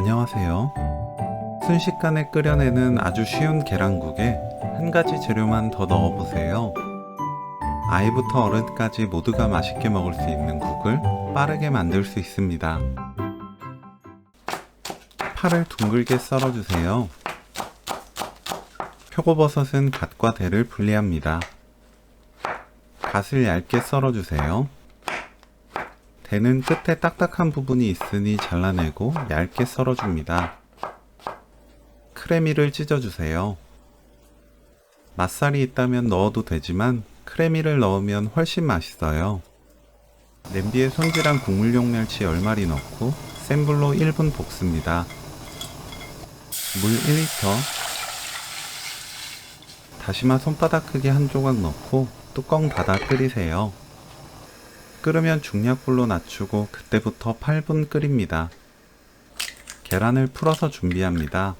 안녕하세요. 순식간에 끓여내는 아주 쉬운 계란국에 한 가지 재료만 더 넣어보세요. 아이부터 어른까지 모두가 맛있게 먹을 수 있는 국을 빠르게 만들 수 있습니다. 파를 둥글게 썰어주세요. 표고버섯은 갓과 대를 분리합니다. 갓을 얇게 썰어주세요. 대는 끝에 딱딱한 부분이 있으니 잘라내고 얇게 썰어줍니다. 크레미를 찢어주세요. 맛살이 있다면 넣어도 되지만 크레미를 넣으면 훨씬 맛있어요. 냄비에 손질한 국물용 멸치 10마리 넣고 센 불로 1분 볶습니다. 물 1리터 다시마 손바닥 크기 한 조각 넣고 뚜껑 닫아 끓이세요. 끓으면 중약불로 낮추고 그때부터 8분 끓입니다. 계란을 풀어서 준비합니다.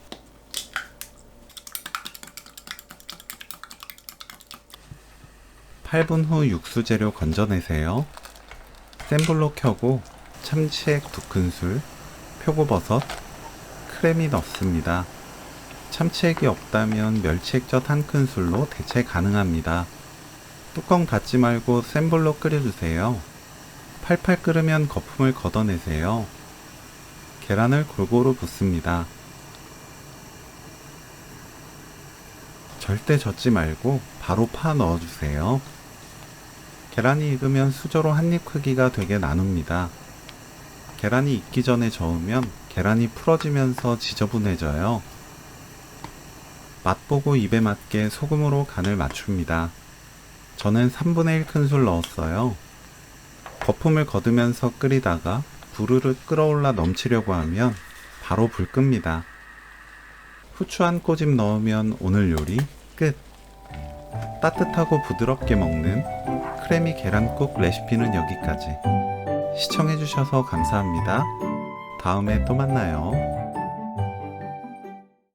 팔분후 육수 재료 건져내세요. 센 불로 켜고 참치액 두 큰술, 표고버섯, 크레미 넣습니다. 참치액이 없다면 멸치액젓 한 큰술로 대체 가능합니다. 뚜껑 닫지 말고 센 불로 끓여주세요. 팔팔 끓으면 거품을 걷어내세요. 계란을 골고루 붓습니다. 절대 젓지 말고 바로 파 넣어주세요. 계란이 익으면 수저로 한 입 크기가 되게 나눕니다. 계란이 익기 전에 저으면 계란이 풀어지면서 지저분해져요. 맛보고 입에 맞게 소금으로 간을 맞춥니다. 저는 3분의 1 큰술 넣었어요. 거품을 걷으면서 끓이다가 부르르 끓어올라 넘치려고 하면 바로 불 끕니다. 후추 한 꼬집 넣으면 오늘 요리 끝! 따뜻하고 부드럽게 먹는 크래미 계란국 레시피는 여기까지. 시청해주셔서 감사합니다. 다음에 또 만나요.